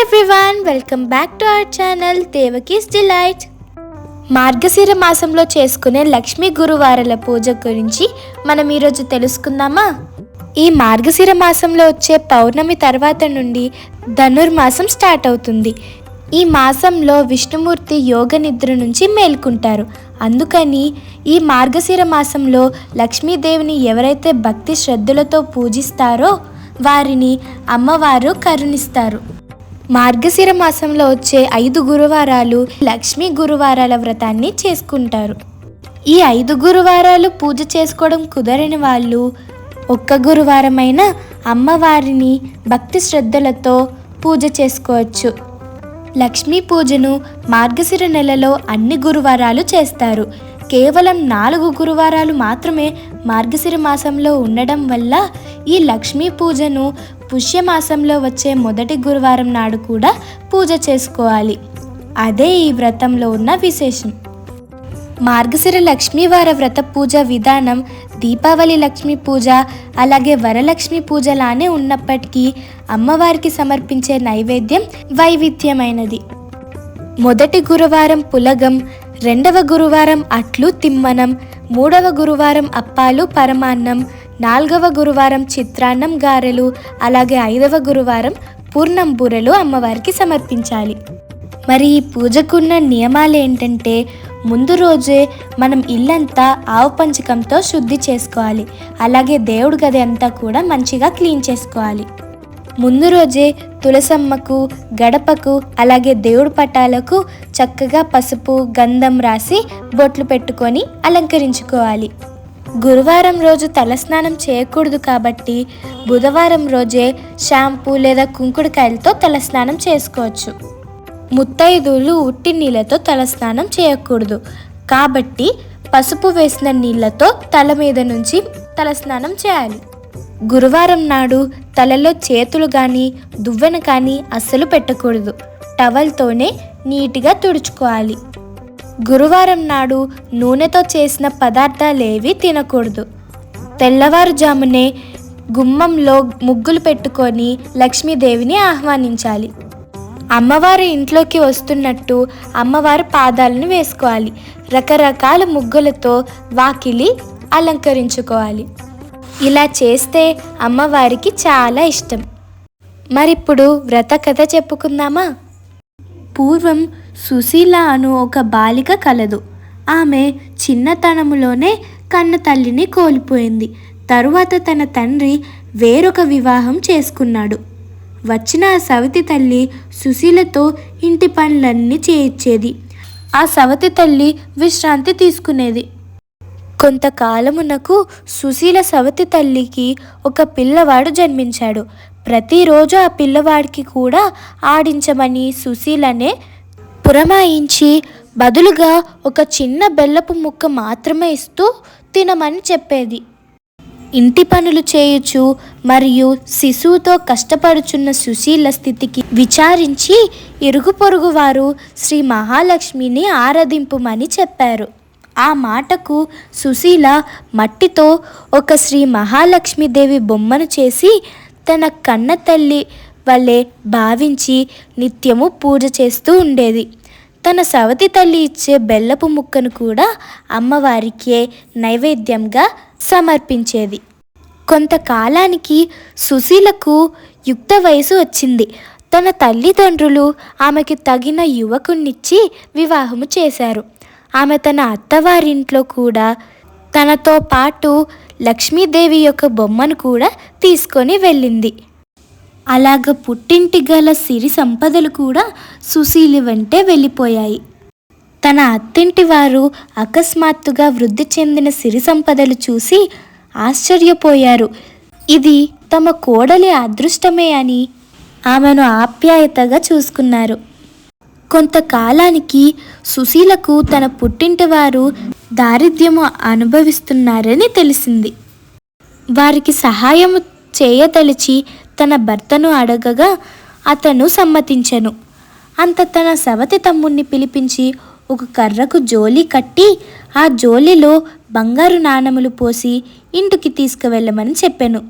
Everyone welcome back to our channel Devaki's delight Margashira మాసంలో చేసుకునే లక్ష్మీ గురువారాల పూజ గురించి మనం ఈరోజు తెలుసుకుందామా? ఈ మార్గశిర మాసంలో వచ్చే పౌర్ణమి తర్వాత నుండి ధనుర్మాసం స్టార్ట్ అవుతుంది. ఈ మాసంలో విష్ణుమూర్తి యోగ నిద్ర నుంచి మేల్కుంటారు. అందుకని ఈ మార్గశిర మాసంలో లక్ష్మీదేవిని ఎవరైతే భక్తి శ్రద్ధలతో పూజిస్తారో వారిని అమ్మవారు కరుణిస్తారు. మార్గశిర మాసంలో వచ్చే ఐదు గురువారాలు లక్ష్మీ గురువారాల వ్రతాన్ని చేసుకుంటారు. ఈ ఐదు గురువారాలు పూజ చేసుకోవడం కుదరని వాళ్ళు ఒక్క గురువారమైన అమ్మవారిని భక్తి శ్రద్ధలతో పూజ చేసుకోవచ్చు. లక్ష్మీ పూజను మార్గశిర నెలలో అన్ని గురువారాలు చేస్తారు. కేవలం నాలుగు గురువారాలు మాత్రమే మార్గశిర మాసంలో ఉండడం వల్ల ఈ లక్ష్మీ పూజను పుష్యమాసంలో వచ్చే మొదటి గురువారం నాడు కూడా పూజ చేసుకోవాలి. అదే ఈ వ్రతంలో ఉన్న విశేషం. మార్గశిర లక్ష్మీవార వ్రత పూజ విధానం దీపావళి లక్ష్మీ పూజ అలాగే వరలక్ష్మి పూజలానే ఉన్నప్పటికీ అమ్మవారికి సమర్పించే నైవేద్యం వైవిధ్యమైనది. మొదటి గురువారం పులగం రెండవ గురువారం అట్లు తిమ్మనం మూడవ గురువారం అప్పాలు పరమాన్నం నాలుగవ గురువారం చిత్రాన్నం గారెలు అలాగే ఐదవ గురువారం పూర్ణం బూరెలు అమ్మవారికి సమర్పించాలి. మరి ఈ పూజకున్న నియమాలు ఏంటంటే ముందు రోజే మనం ఇల్లంతా ఆవు పంచకంతో శుద్ధి చేసుకోవాలి. అలాగే దేవుడి గది అంతా కూడా మంచిగా క్లీన్ చేసుకోవాలి. ముందు రోజే తులసమ్మకు గడపకు అలాగే దేవుడి పటాలకు చక్కగా పసుపు గంధం రాసి బొట్లు పెట్టుకొని అలంకరించుకోవాలి. గురువారం రోజు తలస్నానం చేయకూడదు కాబట్టి బుధవారం రోజే షాంపూ లేదా కుంకుడుకాయలతో తలస్నానం చేసుకోవచ్చు. ముత్తైదువులు ఉట్టి నీళ్ళతో తలస్నానం చేయకూడదు. కాబట్టి పసుపు వేసిన నీళ్ళతో తల మీద నుంచి తలస్నానం చేయాలి. గురువారం నాడు తలలో చేతులు కానీ దువ్వెన కానీ అస్సలు పెట్టకూడదు. టవల్తోనే నీట్గా తుడుచుకోవాలి. గురువారం నాడు నూనెతో చేసిన పదార్థాలేవి తినకూడదు. తెల్లవారుజామునే గుమ్మంలో ముగ్గులు పెట్టుకొని లక్ష్మీదేవిని ఆహ్వానించాలి. అమ్మవారి ఇంట్లోకి వస్తున్నట్టు అమ్మవారి పాదాలను వేసుకోవాలి. రకరకాల ముగ్గులతో వాకిలి అలంకరించుకోవాలి. ఇలా చేస్తే అమ్మవారికి చాలా ఇష్టం. మరిప్పుడు వ్రత కథ చెప్పుకుందామా? పూర్వం సుశీల అను ఒక బాలిక కలదు. ఆమె చిన్నతనములోనే కన్న తల్లిని కోల్పోయింది. తరువాత తన తండ్రి వేరొక వివాహం చేసుకున్నాడు. వచ్చిన ఆ సవతి తల్లి సుశీలతో ఇంటి పనులన్నీ చేయించేది ఆ సవతి తల్లి విశ్రాంతి తీసుకునేది. కొంతకాలమునకు సుశీల సవతి తల్లికి ఒక పిల్లవాడు జన్మించాడు. ప్రతిరోజు ఆ పిల్లవాడికి కూడా ఆడించమని సుశీలనే పురమాయించి బదులుగా ఒక చిన్న బెల్లపు ముక్క మాత్రమే ఇస్తూ తినమని చెప్పేది. ఇంటి పనులు చేయుచు మరియు శిశువుతో కష్టపడుచున్న సుశీల స్థితికి విచారించి ఇరుగు పొరుగు వారు శ్రీ మహాలక్ష్మిని ఆరాధింపుమని చెప్పారు. ఆ మాటకు సుశీల మట్టితో ఒక శ్రీ మహాలక్ష్మీదేవి బొమ్మను చేసి తన కన్న తల్లి వలె భావించి నిత్యము పూజ చేస్తూ ఉండేది. తన సవతి తల్లి ఇచ్చే బెల్లపు ముక్కను కూడా అమ్మవారికే నైవేద్యంగా సమర్పించేది. కొంతకాలానికి సుశీలకు యుక్త వయసు వచ్చింది. తన తల్లిదండ్రులు ఆమెకి తగిన యువకుణ్ణిచ్చి వివాహము చేశారు. ఆమె తన అత్తవారింట్లో కూడా తనతో పాటు లక్ష్మీదేవి యొక్క బొమ్మను కూడా తీసుకొని వెళ్ళింది. అలాగ పుట్టింటి గల సిరి సంపదలు కూడా సుశీలి వెంటే వెళ్ళిపోయాయి. తన అత్తింటి వారు అకస్మాత్తుగా వృద్ధి చెందిన సిరి సంపదలు చూసి ఆశ్చర్యపోయారు. ఇది తమ కోడలి అదృష్టమే అని ఆమెను ఆప్యాయతగా చూసుకున్నారు. కొంతకాలానికి సుశీలకు తన పుట్టింటి వారు దారిద్ర్యము అనుభవిస్తున్నారని తెలిసింది. వారికి సహాయము చేయతలిచి తన భర్తను అడగగా అతను సమ్మతించెను. అంత తన సవతి తమ్ముణ్ణి పిలిపించి ఒక కర్రకు జోలి కట్టి ఆ జోలిలో బంగారు నాణములు పోసి ఇంటికి తీసుకువెళ్ళమని చెప్పాను.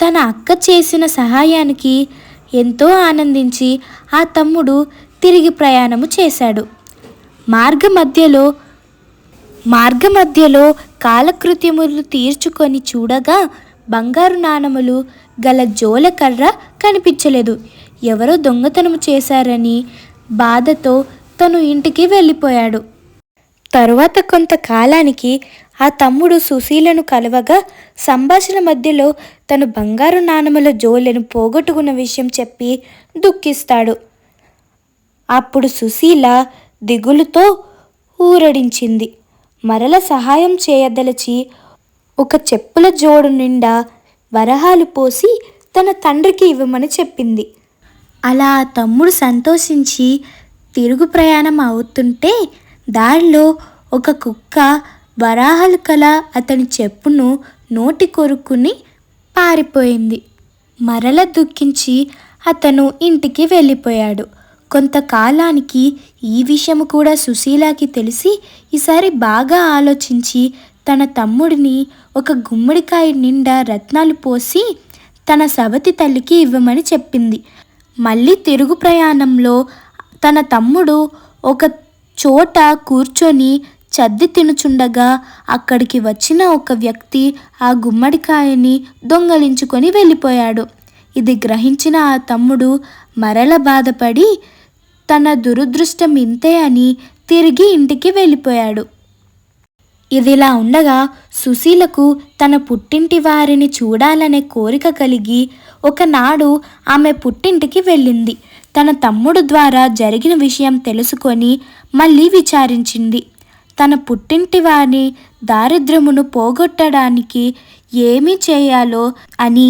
తన అక్క చేసిన సహాయానికి ఎంతో ఆనందించి ఆ తమ్ముడు తిరిగి ప్రయాణము చేశాడు. మార్గ మధ్యలో మార్గ మధ్యలో కాలకృత్యములు తీర్చుకొని చూడగా బంగారు నాణములు గల జోలకర్ర కనిపించలేదు. ఎవరో దొంగతనము చేశారని బాధతో తను ఇంటికి వెళ్ళిపోయాడు. తరువాత కొంతకాలానికి ఆ తమ్ముడు సుశీలను కలవగా సంభాషణ మధ్యలో తను బంగారు నాణముల జోలెను పోగొట్టుకున్న విషయం చెప్పి దుఃఖిస్తాడు. అప్పుడు సుశీల దిగులుతో ఊరడించింది. మరల సహాయం చేయదలచి ఒక చెప్పుల జోడు నిండా వరహాలు పోసి తన తండ్రికి ఇవ్వమని చెప్పింది. అలా ఆ తమ్ముడు సంతోషించి తిరుగు ప్రయాణం అవుతుంటే దారిలో ఒక కుక్క వరాహాలు కల అతని చెప్పును నోటి కొరుక్కుని పారిపోయింది. మరల దుఃఖించి అతను ఇంటికి వెళ్ళిపోయాడు. కొంతకాలానికి ఈ విషయం కూడా సుశీలాకి తెలిసి ఈసారి బాగా ఆలోచించి తన తమ్ముడిని ఒక గుమ్మడికాయ నిండా రత్నాలు పోసి తన సవతి తల్లికి ఇవ్వమని చెప్పింది. మళ్ళీ తిరుగు ప్రయాణంలో తన తమ్ముడు ఒక చోట కూర్చొని చద్ది తినుచుండగా అక్కడికి వచ్చిన ఒక వ్యక్తి ఆ గుమ్మడికాయని దొంగలించుకొని వెళ్ళిపోయాడు. ఇది గ్రహించిన ఆ తమ్ముడు మరల బాధపడి తన దురదృష్టం ఇంతే అని తిరిగి ఇంటికి వెళ్ళిపోయాడు. ఇదిలా ఉండగా సుశీలకు తన పుట్టింటి వారిని చూడాలనే కోరిక కలిగి ఒకనాడు ఆమె పుట్టింటికి వెళ్ళింది. తన తమ్ముడు ద్వారా జరిగిన విషయం తెలుసుకొని మళ్ళీ విచారించింది. తన పుట్టింటి వారి దారిద్ర్యమును పోగొట్టడానికి ఏమి చేయాలో అని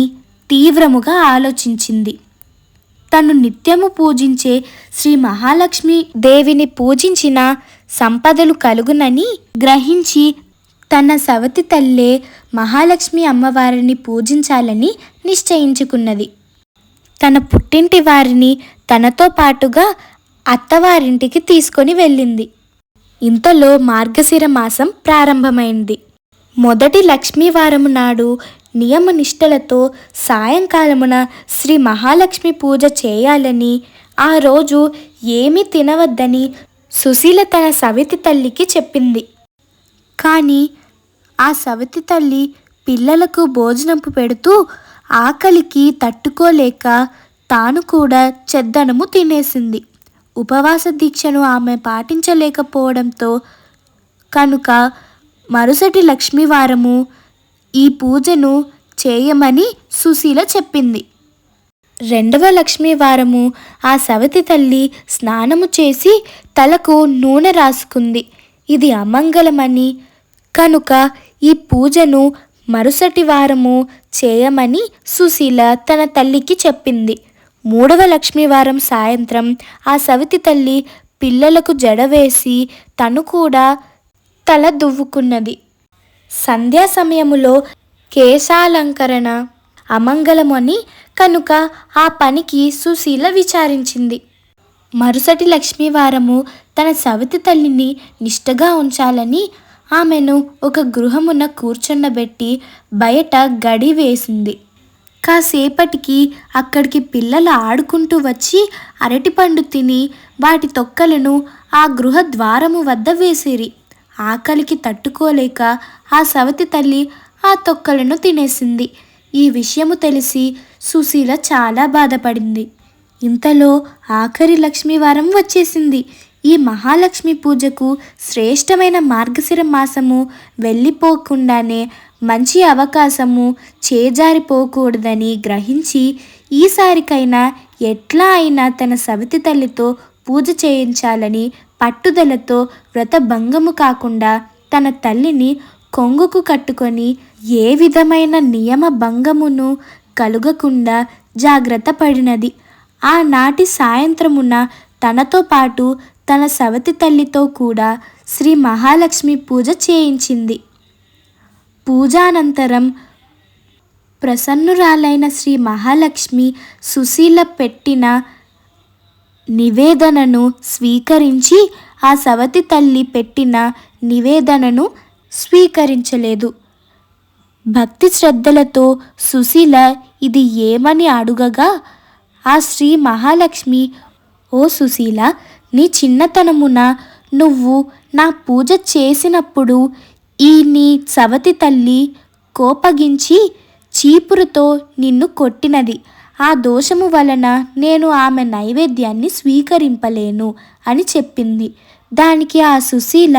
తీవ్రముగా ఆలోచించింది. తను నిత్యము పూజించే శ్రీ మహాలక్ష్మి దేవిని పూజించిన సంపదలు కలుగునని గ్రహించి తన సవతి తల్లే మహాలక్ష్మి అమ్మవారిని పూజించాలని నిశ్చయించుకున్నది. తన పుట్టింటి వారిని తనతో పాటుగా అత్తవారింటికి తీసుకొని వెళ్ళింది. ఇంతలో మార్గశిర మాసం ప్రారంభమైంది. మొదటి లక్ష్మీవారము నాడు నియమనిష్టలతో సాయంకాలమున శ్రీ మహాలక్ష్మి పూజ చేయాలని ఆ రోజు ఏమీ తినవద్దని సుశీల తన సవితి తల్లికి చెప్పింది. కానీ ఆ సవితి తల్లి పిల్లలకు భోజనపు పెడుతూ ఆకలికి తట్టుకోలేక తాను కూడా చెద్దనము తినేసింది. ఉపవాస దీక్షను ఆమె పాటించలేకపోవడంతో కనుక మరుసటి లక్ష్మీవారము ఈ పూజను చేయమని సుశీల చెప్పింది. రెండవ లక్ష్మీవారము ఆ సవతి తల్లి స్నానము చేసి తలకు నూనె రాసుకుంది. ఇది అమంగళమని కనుక ఈ పూజను మరుసటి వారము చేయమని సుశీల తన తల్లికి చెప్పింది. మూడవ లక్ష్మీవారం సాయంత్రం ఆ సవితి తల్లి పిల్లలకు జడ వేసి తను కూడా తల దువ్వుకున్నది. సంధ్యా సమయములో కేశాలంకరణ అమంగళమని కనుక ఆ పనికి సుశీల విచారించింది. మరుసటి లక్ష్మీవారము తన సవితి తల్లిని నిష్టగా ఉంచాలని ఆమెను ఒక గృహమున కూర్చుండబెట్టి బయట గడి వేసింది. కాసేపటికి అక్కడికి పిల్లలు ఆడుకుంటూ వచ్చి అరటిపండు తిని వాటి తొక్కలను ఆ గృహ ద్వారము వద్ద వేసిరి. ఆకలికి తట్టుకోలేక ఆ సవతి తల్లి ఆ తొక్కలను తినేసింది. ఈ విషయము తెలిసి సుశీల చాలా బాధపడింది. ఇంతలో ఆఖరి లక్ష్మీవారం వచ్చేసింది. ఈ మహాలక్ష్మి పూజకు శ్రేష్టమైన మార్గశిర మాసము వెళ్ళిపోకుండానే మంచి అవకాశము చేజారిపోకూడదని గ్రహించి ఈసారికైనా ఎట్లా అయినా తన సవితి తల్లితో పూజ చేయించాలని పట్టుదలతో వ్రతభంగము కాకుండా తన తల్లిని కొంగుకు కట్టుకొని ఏ విధమైన నియమ భంగమును కలుగకుండా జాగ్రత్త పడినది. ఆనాటి సాయంత్రమున తనతో పాటు తన సవతి తల్లితో కూడా శ్రీ మహాలక్ష్మి పూజ చేయించింది. పూజానంతరం ప్రసన్నురాలైన శ్రీ మహాలక్ష్మి సుశీల పెట్టిన నివేదనను స్వీకరించి ఆ సవతి తల్లి పెట్టిన నివేదనను స్వీకరించలేదు. భక్తి శ్రద్ధలతో సుశీల ఇది ఏమని అడుగగా ఆ శ్రీ మహాలక్ష్మి ఓ సుశీల నీ చిన్నతనమున నువ్వు నా పూజ చేసినప్పుడు ఈ నీ సవతి తల్లి కోపగించి చీపురుతో నిన్ను కొట్టినది. ఆ దోషము వలన నేను ఆమె నైవేద్యాన్ని స్వీకరింపలేను అని చెప్పింది. దానికి ఆ సుశీల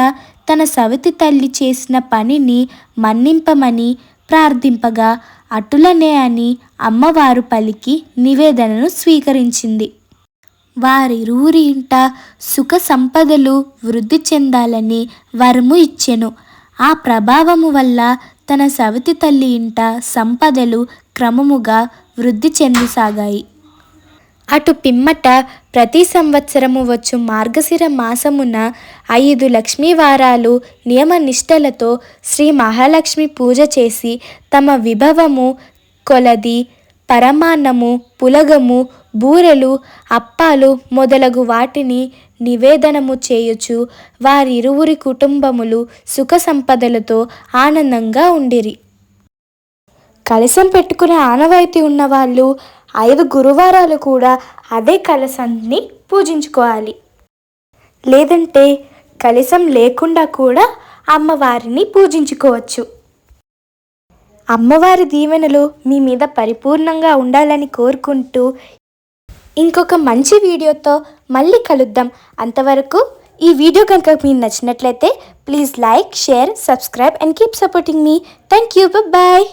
తన సవతి తల్లి చేసిన పనిని మన్నింపమని ప్రార్థింపగా అటులనే అని అమ్మవారు పలికి నివేదనను స్వీకరించింది. వారిరువురి ఇంట సుఖ సంపదలు వృద్ధి చెందాలని వరము ఇచ్చెను. ఆ ప్రభావము వల్ల తన సవతి తల్లి ఇంట సంపదలు క్రమముగా వృద్ధి చెందసాగాయి. అటు పిమ్మట ప్రతి సంవత్సరము వచ్చు మార్గశిర మాసమున ఐదు లక్ష్మీ వారాలు శ్రీ మహాలక్ష్మి పూజ చేసి తమ విభవము కొలది పరమాన్నము పులగము బూరెలు అప్పాలు మొదలగు వాటిని నివేదనము చేయుచు వారిరువురి కుటుంబములు సుఖ సంపదలతో ఆనందంగా ఉండిరి. కలశం పెట్టుకునే ఆనవాయితీ ఉన్నవాళ్ళు ఐదు గురువారాలు కూడా అదే కలశాన్ని పూజించుకోవాలి. లేదంటే కలశం లేకుండా కూడా అమ్మవారిని పూజించుకోవచ్చు. అమ్మవారి దీవెనలు మీ మీద పరిపూర్ణంగా ఉండాలని కోరుకుంటూ ఇంకొక మంచి వీడియోతో మళ్ళీ కలుద్దాం. అంతవరకు ఈ వీడియో కనుక మీకు నచ్చినట్లయితే please like share subscribe and keep supporting me. Thank you bye